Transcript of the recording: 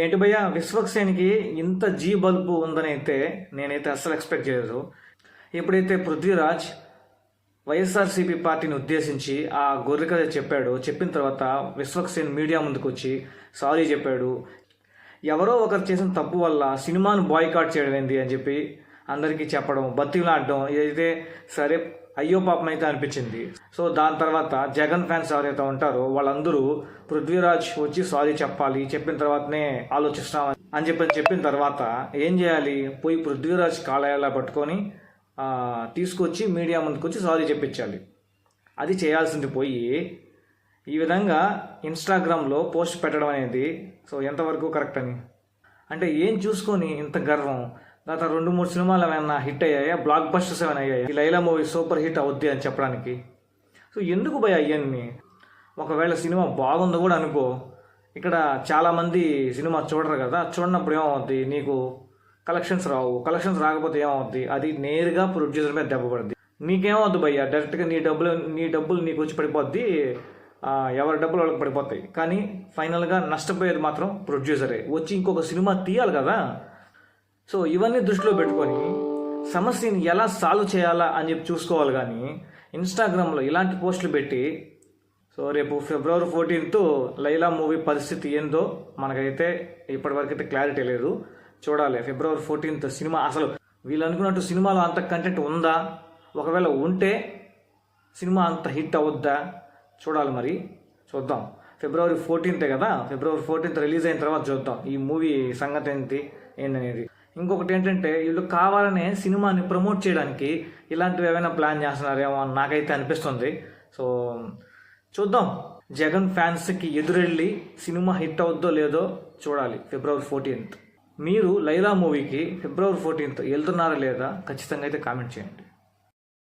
ఏంటి భయ్య విశ్వక్సేన్కి ఇంత జీ బల్బు ఉందని అయితే నేనైతే అస్సలు ఎక్స్పెక్ట్ చేయలేదు. ఎప్పుడైతే పృథ్వీరాజ్ వైఎస్ఆర్సీపీ పార్టీని ఉద్దేశించి ఆ గొర్రె కథ చెప్పాడు చెప్పిన తర్వాత విశ్వక్సేన్ మీడియా ముందుకు వచ్చి సారీ చెప్పాడు. ఎవరో ఒకరు చేసిన తప్పు వల్ల సినిమాను బాయ్కాట్ చేయడం ఏంది అని చెప్పి అందరికీ చెప్పడం బతిలాడడం ఇదైతే సరే అయ్యో పాపం అయితే అనిపించింది. సో దాని తర్వాత జగన్ ఫ్యాన్స్ ఎవరైతే ఉంటారో వాళ్ళందరూ పృథ్వీరాజ్ వచ్చి సారీ చెప్పాలి చెప్పిన తర్వాతనే ఆలోచిస్తాం అని చెప్పి చెప్పిన తర్వాత ఏం చేయాలి? పోయి పృథ్వీరాజ్ కాలయాలా పట్టుకొని తీసుకొచ్చి మీడియా ముందుకు వచ్చి సారీ చెప్పించాలి. అది చేయాల్సింది పోయి ఈ విధంగా ఇన్స్టాగ్రామ్లో పోస్ట్ పెట్టడం అనేది సో ఎంతవరకు కరెక్ట్ అని? అంటే ఏం చూసుకొని ఇంత గర్వం? గత రెండు మూడు సినిమాలు ఏమైనా హిట్ అయ్యాయా? బ్లాక్ బస్టర్స్ ఏమైనా అయ్యాయి? ఈ లైలా మూవీ సూపర్ హిట్ అవుద్ది అని చెప్పడానికి. సో ఎందుకు భయ అవన్నీ ఒకవేళ సినిమా బాగుందో కూడా అనుకో ఇక్కడ చాలామంది సినిమా చూడరు కదా చూడనప్పుడు ఏమవుద్ది? నీకు కలెక్షన్స్ రావు. కలెక్షన్స్ రాకపోతే ఏమవుద్ది? అది నేరుగా ప్రొడ్యూసర్ మీద దెబ్బ పడుద్ది. నీకేమవుద్ది భయ్య? డైరెక్ట్గా నీ డబ్బులు నీ డబ్బులు నీకు వచ్చి పడిపోద్ది ఎవరి డబ్బులు వాళ్ళకి పడిపోతాయి. కానీ ఫైనల్గా నష్టపోయేది మాత్రం ప్రొడ్యూసరే వచ్చి ఇంకొక సినిమా తీయాలి కదా. సో ఇవన్నీ దృష్టిలో పెట్టుకొని సమస్యని ఎలా సాల్వ్ చేయాలా అని చెప్పి చూసుకోవాలి కానీ ఇన్స్టాగ్రామ్లో ఇలాంటి పోస్టులు పెట్టి సో రేపు ఫిబ్రవరి ఫోర్టీన్త్ లైలా మూవీ పరిస్థితి ఏందో మనకైతే ఇప్పటివరకైతే క్లారిటీ లేదు. చూడాలి ఫిబ్రవరి ఫోర్టీన్త్ సినిమా అసలు వీళ్ళు అనుకున్నట్టు సినిమాలో అంత కంటెంట్ ఉందా? ఒకవేళ ఉంటే సినిమా అంత హిట్ అవుద్దా? చూడాలి మరి. చూద్దాం. ఫిబ్రవరి ఫోర్టీన్తే కదా? ఫిబ్రవరి ఫోర్టీన్త్ రిలీజ్ అయిన తర్వాత చూద్దాం ఈ మూవీ సంగతి ఏంటి ఏందనేది ఇంకొకటి ఏంటంటే వీళ్ళు కావాలనే సినిమాని ప్రమోట్ చేయడానికి ఇలాంటివి ఏమైనా ప్లాన్ చేస్తున్నారేమో అని నాకైతే అనిపిస్తుంది. సో చూద్దాం. జగన్ ఫ్యాన్స్కి ఎదురెళ్ళి సినిమా హిట్ అవుద్దో లేదో చూడాలి ఫిబ్రవరి ఫోర్టీన్త్. మీరు లైలా మూవీకి ఫిబ్రవరి ఫోర్టీన్త్ వెళ్తున్నారా లేదా ఖచ్చితంగా అయితే కామెంట్ చేయండి.